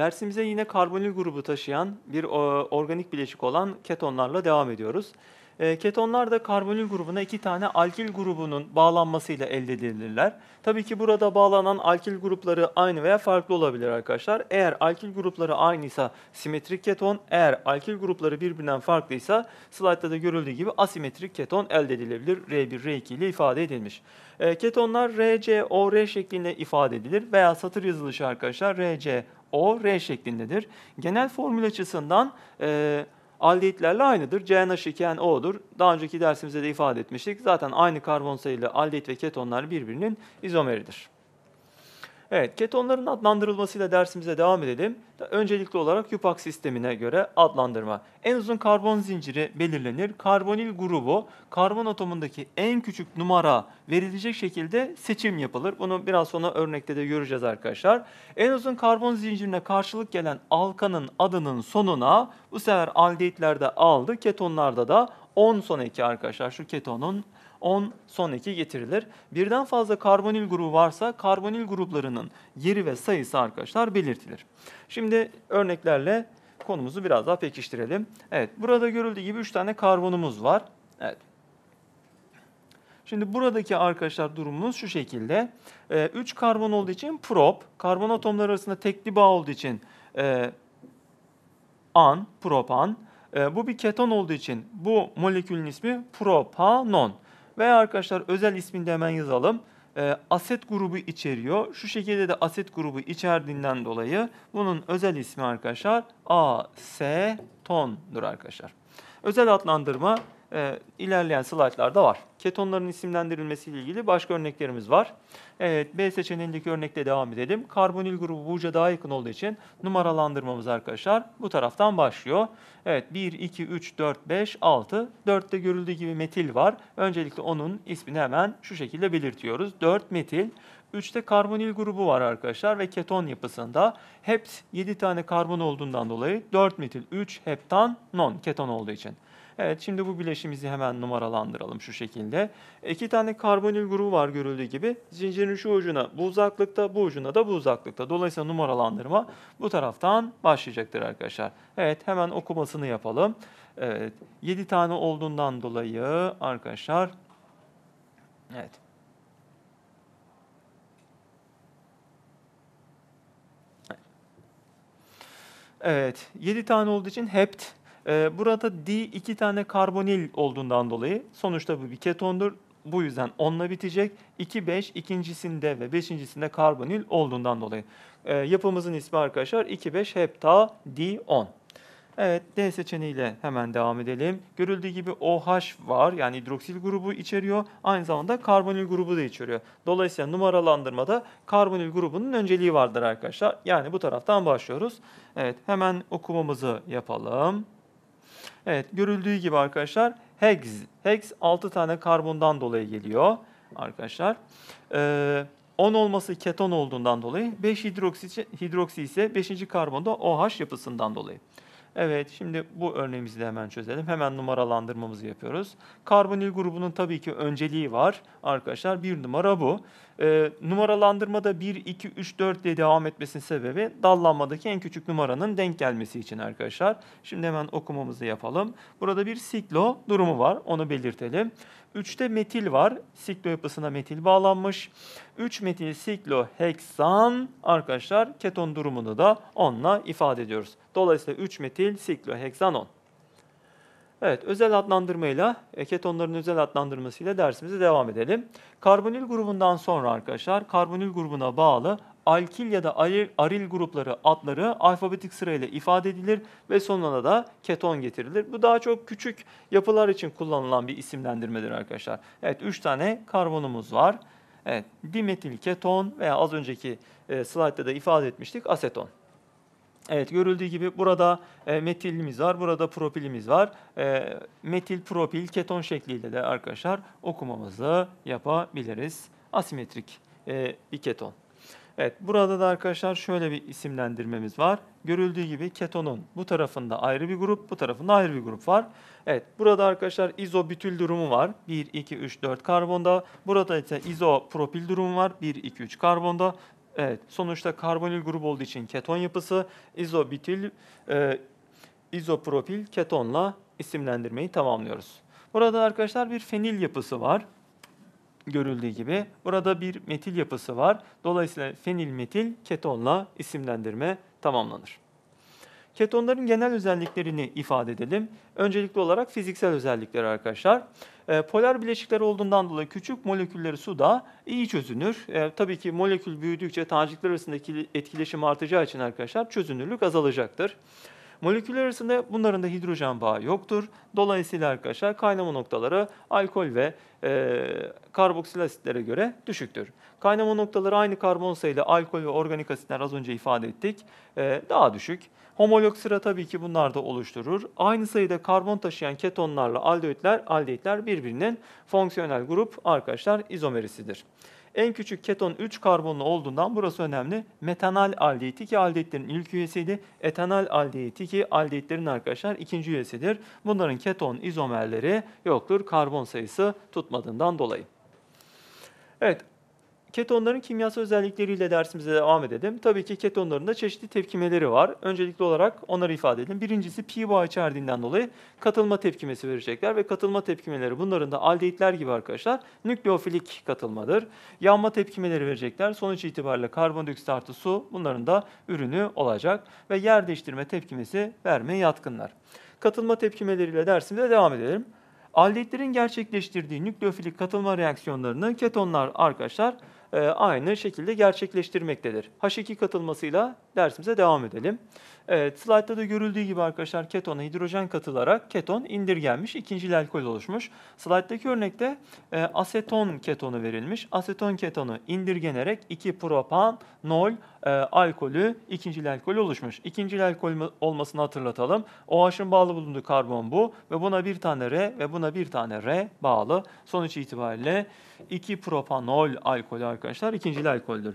Dersimize yine karbonil grubu taşıyan bir o, organik bileşik olan ketonlarla devam ediyoruz. E, ketonlar da karbonil grubuna iki tane alkil grubunun bağlanmasıyla elde edilirler. Tabii ki burada bağlanan alkil grupları aynı veya farklı olabilir arkadaşlar. Eğer alkil grupları aynıysa simetrik keton, eğer alkil grupları birbirinden farklıysa slaytta da görüldüğü gibi asimetrik keton elde edilebilir. R1, R2 ile ifade edilmiş. E, ketonlar RCOR şeklinde ifade edilir veya satır yazılışı arkadaşlar RCOR şeklindedir. Genel formül açısından e, aldehitlerle aynıdır. CnH2n'O'dur. Daha önceki dersimizde de ifade etmiştik. Zaten aynı karbon sayılı aldehit ve ketonlar birbirinin izomeridir. Evet, ketonların adlandırılmasıyla dersimize devam edelim. Öncelikli olarak Yupak sistemine göre adlandırma. En uzun karbon zinciri belirlenir. Karbonil grubu karbon atomundaki en küçük numara verilecek şekilde seçim yapılır. Bunu biraz sonra örnekte de göreceğiz arkadaşlar. En uzun karbon zincirine karşılık gelen alkanın adının sonuna bu sefer aldehitlerde aldı, ketonlarda da 10 son eki arkadaşlar. Şu ketonun 10 son eki getirilir. Birden fazla karbonil grubu varsa karbonil gruplarının yeri ve sayısı arkadaşlar belirtilir. Şimdi örneklerle konumuzu biraz daha pekiştirelim. Evet burada görüldüğü gibi 3 tane karbonumuz var. Evet. Şimdi buradaki arkadaşlar durumumuz şu şekilde. 3 ee, karbon olduğu için prop, karbon atomları arasında tekli bağ olduğu için e, an, propan. E, bu bir keton olduğu için bu molekülün ismi propanon. Veya arkadaşlar özel ismini de hemen yazalım. E, aset grubu içeriyor. Şu şekilde de aset grubu içerdiğinden dolayı bunun özel ismi arkadaşlar asetondur arkadaşlar. Özel adlandırma e, ilerleyen slaytlarda var. Ketonların isimlendirilmesiyle ilgili başka örneklerimiz var. Evet, B seçeneğindeki örnekte devam edelim. Karbonil grubu bu uca daha yakın olduğu için numaralandırmamız arkadaşlar bu taraftan başlıyor. Evet, 1, 2, 3, 4, 5, 6. 4'te görüldüğü gibi metil var. Öncelikle onun ismini hemen şu şekilde belirtiyoruz. 4 metil. 3'te karbonil grubu var arkadaşlar ve keton yapısında hept 7 tane karbon olduğundan dolayı 4 metil 3 heptan non keton olduğu için. Evet şimdi bu bileşimizi hemen numaralandıralım şu şekilde. İki tane karbonil grubu var görüldüğü gibi. Zincirin şu ucuna bu uzaklıkta, bu ucuna da bu uzaklıkta. Dolayısıyla numaralandırma bu taraftan başlayacaktır arkadaşlar. Evet hemen okumasını yapalım. Evet 7 tane olduğundan dolayı arkadaşlar Evet. Evet, 7 tane olduğu için hept ee, burada D iki tane karbonil olduğundan dolayı sonuçta bu bir ketondur. Bu yüzden 10'la bitecek. 2, 5 ikincisinde ve beşincisinde karbonil olduğundan dolayı. E, yapımızın ismi arkadaşlar 2, 5 hepta D10. Evet D seçeneğiyle hemen devam edelim. Görüldüğü gibi OH var yani hidroksil grubu içeriyor. Aynı zamanda karbonil grubu da içeriyor. Dolayısıyla numaralandırmada karbonil grubunun önceliği vardır arkadaşlar. Yani bu taraftan başlıyoruz. Evet hemen okumamızı yapalım. Evet görüldüğü gibi arkadaşlar hex. Hex 6 tane karbondan dolayı geliyor arkadaşlar. Ee, 10 olması keton olduğundan dolayı 5 hidroksi, hidroksi ise 5. karbonda OH yapısından dolayı. Evet, şimdi bu örneğimizi de hemen çözelim. Hemen numaralandırmamızı yapıyoruz. Karbonil grubunun tabii ki önceliği var arkadaşlar. Bir numara bu. E, numaralandırmada 1, 2, 3, 4 diye devam etmesinin sebebi dallanmadaki en küçük numaranın denk gelmesi için arkadaşlar. Şimdi hemen okumamızı yapalım. Burada bir siklo durumu var. Onu belirtelim. 3'te metil var. Siklo yapısına metil bağlanmış. 3 metil siklo heksan arkadaşlar keton durumunu da onunla ifade ediyoruz. Dolayısıyla 3 metil siklo heksan 10. Evet, özel adlandırmayla, e, ketonların özel adlandırmasıyla dersimize devam edelim. Karbonil grubundan sonra arkadaşlar, karbonil grubuna bağlı alkil ya da aril, aril grupları adları alfabetik sırayla ifade edilir ve sonuna da keton getirilir. Bu daha çok küçük yapılar için kullanılan bir isimlendirmedir arkadaşlar. Evet, 3 tane karbonumuz var. Evet, dimetil keton veya az önceki e, slaytta da ifade etmiştik aseton. Evet görüldüğü gibi burada e, metilimiz var, burada propilimiz var. E, metil propil keton şekliyle de arkadaşlar okumamızı yapabiliriz. Asimetrik e, bir keton. Evet burada da arkadaşlar şöyle bir isimlendirmemiz var. Görüldüğü gibi ketonun bu tarafında ayrı bir grup, bu tarafında ayrı bir grup var. Evet burada arkadaşlar izobütül durumu var. 1, 2, 3, 4 karbonda. Burada ise izopropil durumu var. 1, 2, 3 karbonda. Evet, sonuçta karbonil grubu olduğu için keton yapısı izobutil, e, izopropil ketonla isimlendirmeyi tamamlıyoruz. Burada arkadaşlar bir fenil yapısı var. Görüldüğü gibi. Burada bir metil yapısı var. Dolayısıyla fenil metil ketonla isimlendirme tamamlanır. Ketonların genel özelliklerini ifade edelim. Öncelikli olarak fiziksel özellikleri arkadaşlar. E, polar bileşikler olduğundan dolayı küçük molekülleri suda iyi çözünür. E, tabii ki molekül büyüdükçe tanecikler arasındaki etkileşim artacağı için arkadaşlar çözünürlük azalacaktır. Moleküller arasında bunların da hidrojen bağı yoktur. Dolayısıyla arkadaşlar kaynama noktaları alkol ve e, karboksil asitlere göre düşüktür. Kaynama noktaları aynı karbon sayılı alkol ve organik asitler az önce ifade ettik. E, daha düşük. Homolog sıra tabii ki bunlar da oluşturur. Aynı sayıda karbon taşıyan ketonlarla aldehyitler, aldehyitler birbirinin fonksiyonel grup arkadaşlar izomerisidir. En küçük keton 3 karbonlu olduğundan burası önemli. Metanal aldehiti ki aldehitlerin ilk üyesiydi. Etanal aldehiti ki aldehitlerin arkadaşlar ikinci üyesidir. Bunların keton izomerleri yoktur karbon sayısı tutmadığından dolayı. Evet, Ketonların kimyasal özellikleriyle dersimize devam edelim. Tabii ki ketonların da çeşitli tepkimeleri var. Öncelikli olarak onları ifade edelim. Birincisi pi bağı içerdiğinden dolayı katılma tepkimesi verecekler ve katılma tepkimeleri bunların da aldehitler gibi arkadaşlar nükleofilik katılmadır. Yanma tepkimeleri verecekler. Sonuç itibariyle karbondioksit artı su bunların da ürünü olacak ve yer değiştirme tepkimesi vermeye yatkınlar. Katılma tepkimeleriyle dersimize devam edelim. Aldehitlerin gerçekleştirdiği nükleofilik katılma reaksiyonlarını ketonlar arkadaşlar e, aynı şekilde gerçekleştirmektedir. H2 katılmasıyla dersimize devam edelim. Evet, slaytta da görüldüğü gibi arkadaşlar ketona hidrojen katılarak keton indirgenmiş, ikinci alkol oluşmuş. Slayttaki örnekte e, aseton ketonu verilmiş. Aseton ketonu indirgenerek 2 propan nol e, alkolü ikinci alkol oluşmuş. İkinci alkol olmasını hatırlatalım. OH'ın bağlı bulunduğu karbon bu ve buna bir tane R ve buna bir tane R bağlı. Sonuç itibariyle 2 propanol alkolü arkadaşlar ikinci alkoldür.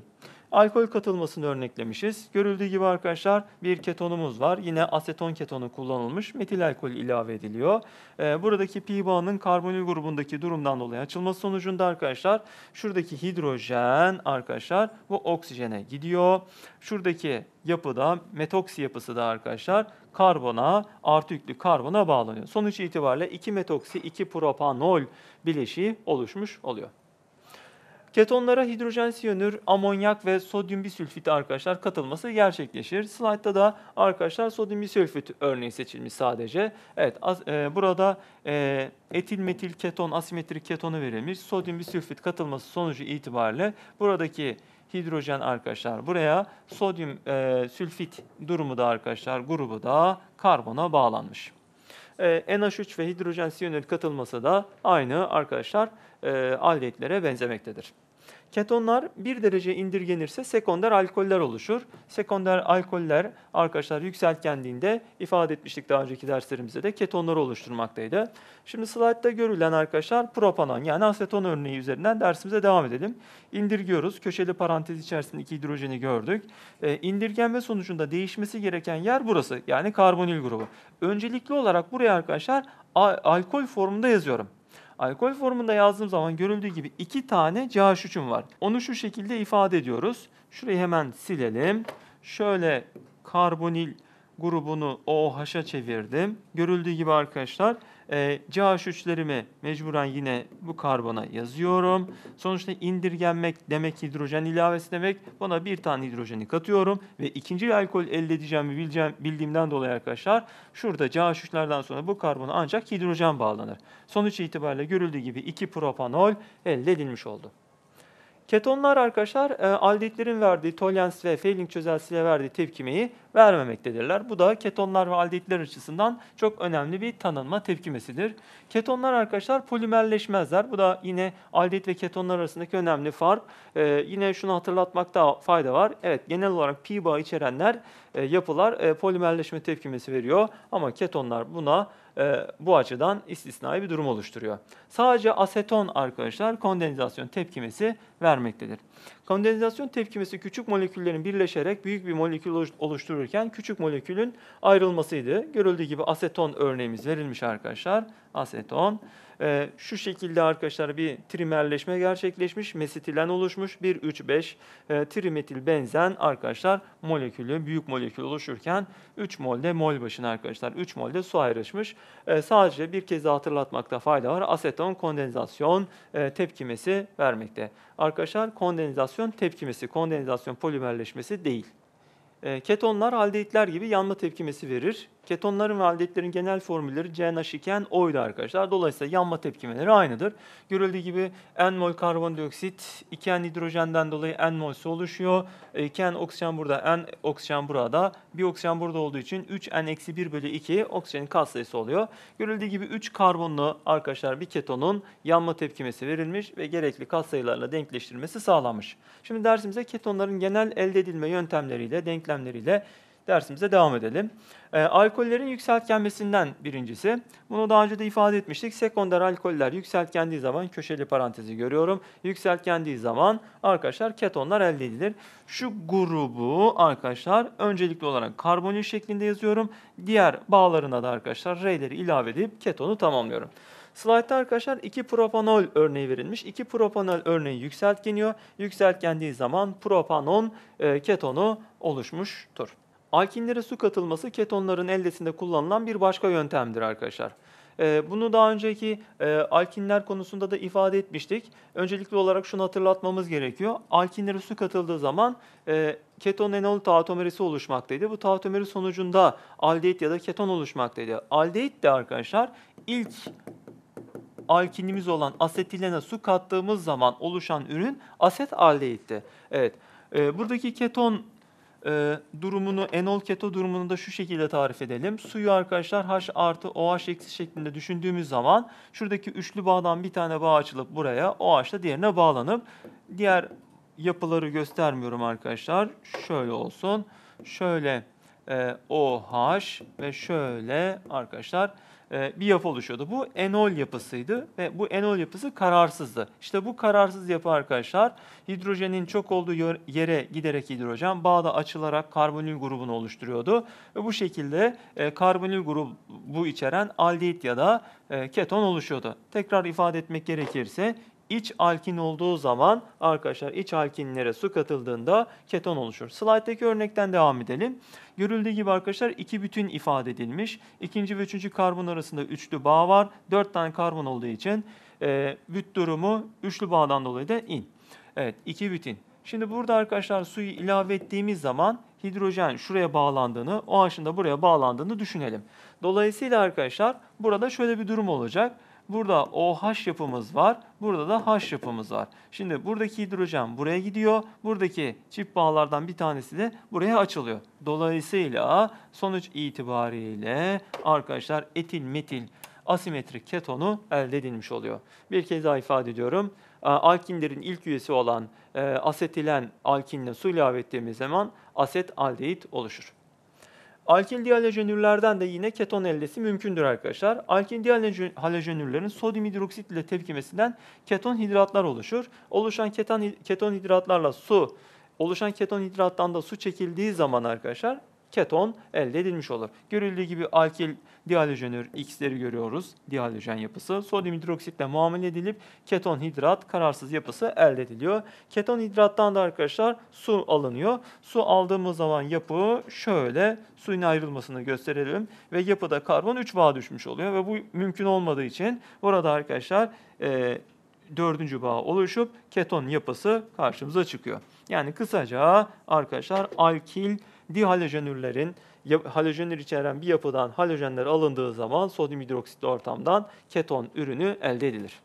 Alkol katılmasını örneklemişiz. Görüldüğü gibi arkadaşlar bir ketonumuz var. Yine aseton ketonu kullanılmış. Metil alkol ilave ediliyor. Ee, buradaki pi bağının karbonil grubundaki durumdan dolayı açılması sonucunda arkadaşlar şuradaki hidrojen arkadaşlar bu oksijene gidiyor. Şuradaki yapıda metoksi yapısı da arkadaşlar karbona artı yüklü karbona bağlanıyor. Sonuç itibariyle 2 metoksi 2 propanol bileşiği oluşmuş oluyor. Ketonlara hidrojen siyanür, amonyak ve sodyum bisülfit arkadaşlar katılması gerçekleşir. Slaytta da arkadaşlar sodyum bisülfit örneği seçilmiş sadece. Evet e, burada e, etil metil keton asimetrik ketonu verilmiş. Sodyum bisülfit katılması sonucu itibariyle buradaki hidrojen arkadaşlar buraya sodyum e, sülfit durumu da arkadaşlar grubu da karbona bağlanmış. E, NH3 ve hidrojen siyanür katılması da aynı arkadaşlar e, aldehitlere benzemektedir. Ketonlar bir derece indirgenirse sekonder alkoller oluşur. Sekonder alkoller arkadaşlar yükseltgendiğinde ifade etmiştik daha önceki derslerimizde de ketonları oluşturmaktaydı. Şimdi slaytta görülen arkadaşlar propanon yani aseton örneği üzerinden dersimize devam edelim. İndirgiyoruz. Köşeli parantez içerisinde iki hidrojeni gördük. E, indirgenme sonucunda değişmesi gereken yer burası yani karbonil grubu. Öncelikli olarak buraya arkadaşlar alkol formunda yazıyorum. Alkol formunda yazdığım zaman görüldüğü gibi iki tane CH3'üm var. Onu şu şekilde ifade ediyoruz. Şurayı hemen silelim. Şöyle karbonil grubunu OH'a çevirdim. Görüldüğü gibi arkadaşlar e, CH3'lerimi mecburen yine bu karbona yazıyorum. Sonuçta indirgenmek demek hidrojen ilavesi demek. Buna bir tane hidrojeni katıyorum ve ikinci alkol elde edeceğimi bileceğim, bildiğimden dolayı arkadaşlar şurada CH3'lerden sonra bu karbona ancak hidrojen bağlanır. Sonuç itibariyle görüldüğü gibi 2 propanol elde edilmiş oldu. Ketonlar arkadaşlar e, aldehitlerin verdiği tolyans ve Fehling çözeltisiyle verdiği tepkimeyi vermemektedirler. Bu da ketonlar ve aldehitler açısından çok önemli bir tanınma tepkimesidir. Ketonlar arkadaşlar polimerleşmezler. Bu da yine aldehit ve ketonlar arasındaki önemli fark. E, yine şunu hatırlatmakta fayda var. Evet genel olarak pi bağı içerenler e, yapılar e, polimerleşme tepkimesi veriyor ama ketonlar buna e, bu açıdan istisnai bir durum oluşturuyor. Sadece aseton arkadaşlar kondensasyon tepkimesi vermektedir. Kondensasyon tepkimesi küçük moleküllerin birleşerek büyük bir molekül oluştururken küçük molekülün ayrılmasıydı. Görüldüğü gibi aseton örneğimiz verilmiş arkadaşlar. Aseton. Ee, şu şekilde arkadaşlar bir trimerleşme gerçekleşmiş. Mesetilen oluşmuş. 1, 3, 5 e, trimetil benzen arkadaşlar molekülü, büyük molekül oluşurken 3 molde mol başına arkadaşlar 3 molde su ayrışmış. Ee, sadece bir kez daha hatırlatmakta fayda var. Aseton kondensasyon e, tepkimesi vermekte. Arkadaşlar kondensasyon tepkimesi, kondensasyon polimerleşmesi değil. E, ketonlar aldehitler gibi yanma tepkimesi verir. Ketonların ve aldehitlerin genel formülleri CNH iken O'ydu arkadaşlar. Dolayısıyla yanma tepkimeleri aynıdır. Görüldüğü gibi N mol karbondioksit, 2 N hidrojenden dolayı N mol su oluşuyor. 2 N oksijen burada, N oksijen burada. Bir oksijen burada olduğu için 3 N eksi 1 bölü 2 oksijenin katsayısı oluyor. Görüldüğü gibi 3 karbonlu arkadaşlar bir ketonun yanma tepkimesi verilmiş ve gerekli katsayılarla denkleştirilmesi sağlanmış. Şimdi dersimize ketonların genel elde edilme yöntemleriyle, denklemleriyle dersimize devam edelim. E, alkollerin yükseltgenmesinden birincisi. Bunu daha önce de ifade etmiştik. Sekonder alkoller yükseltgendiği zaman köşeli parantezi görüyorum. Yükseltgendiği zaman arkadaşlar ketonlar elde edilir. Şu grubu arkadaşlar öncelikli olarak karbonil şeklinde yazıyorum. Diğer bağlarına da arkadaşlar R'leri ilave edip ketonu tamamlıyorum. Slide'da arkadaşlar 2 propanol örneği verilmiş. 2 propanol örneği yükseltgeniyor. Yükseltgendiği zaman propanon e, ketonu oluşmuştur. Alkinlere su katılması ketonların eldesinde kullanılan bir başka yöntemdir arkadaşlar. Ee, bunu daha önceki e, alkinler konusunda da ifade etmiştik. Öncelikli olarak şunu hatırlatmamız gerekiyor. Alkinlere su katıldığı zaman e, keton enol tautomerisi oluşmaktaydı. Bu tautomeri sonucunda aldehit ya da keton oluşmaktaydı. Aldehit de arkadaşlar ilk alkinimiz olan asetilene su kattığımız zaman oluşan ürün aset aldehitti. Evet. E, buradaki keton e, durumunu, enol keto durumunu da şu şekilde tarif edelim. Suyu arkadaşlar H artı OH eksi şeklinde düşündüğümüz zaman şuradaki üçlü bağdan bir tane bağ açılıp buraya, OH da diğerine bağlanıp diğer yapıları göstermiyorum arkadaşlar. Şöyle olsun. Şöyle e, OH ve şöyle arkadaşlar bir yapı oluşuyordu. Bu enol yapısıydı ve bu enol yapısı kararsızdı. İşte bu kararsız yapı arkadaşlar hidrojenin çok olduğu yere giderek hidrojen bağda açılarak karbonil grubunu oluşturuyordu. Ve bu şekilde e, karbonil grubu içeren aldehit ya da e, keton oluşuyordu. Tekrar ifade etmek gerekirse iç alkin olduğu zaman arkadaşlar iç alkinlere su katıldığında keton oluşur. Slide'daki örnekten devam edelim. Görüldüğü gibi arkadaşlar iki bütün ifade edilmiş. İkinci ve üçüncü karbon arasında üçlü bağ var. Dört tane karbon olduğu için e, büt durumu üçlü bağdan dolayı da in. Evet iki bütün. Şimdi burada arkadaşlar suyu ilave ettiğimiz zaman hidrojen şuraya bağlandığını, o aşında buraya bağlandığını düşünelim. Dolayısıyla arkadaşlar burada şöyle bir durum olacak. Burada OH yapımız var. Burada da H yapımız var. Şimdi buradaki hidrojen buraya gidiyor. Buradaki çift bağlardan bir tanesi de buraya açılıyor. Dolayısıyla sonuç itibariyle arkadaşlar etil metil asimetrik ketonu elde edilmiş oluyor. Bir kez daha ifade ediyorum. Alkinlerin ilk üyesi olan e, asetilen alkinle su ilave ettiğimiz zaman aset aldehit oluşur. Alkil dihalojenürlerden de yine keton eldesi mümkündür arkadaşlar. Alkil dihalojenürlerin sodyum hidroksit ile tepkimesinden keton hidratlar oluşur. Oluşan keton, hidratlarla su, oluşan keton hidrattan da su çekildiği zaman arkadaşlar keton elde edilmiş olur. Görüldüğü gibi alkil dihalojenür X'leri görüyoruz. Dihalojen yapısı. Sodyum hidroksitle muamele edilip keton hidrat kararsız yapısı elde ediliyor. Keton hidrattan da arkadaşlar su alınıyor. Su aldığımız zaman yapı şöyle suyun ayrılmasını gösterelim ve yapıda karbon 3 bağ düşmüş oluyor ve bu mümkün olmadığı için burada arkadaşlar e, dördüncü bağ oluşup keton yapısı karşımıza çıkıyor. Yani kısaca arkadaşlar alkil dihalojenürlerin halojenler içeren bir yapıdan halojenler alındığı zaman sodyum hidroksitli ortamdan keton ürünü elde edilir.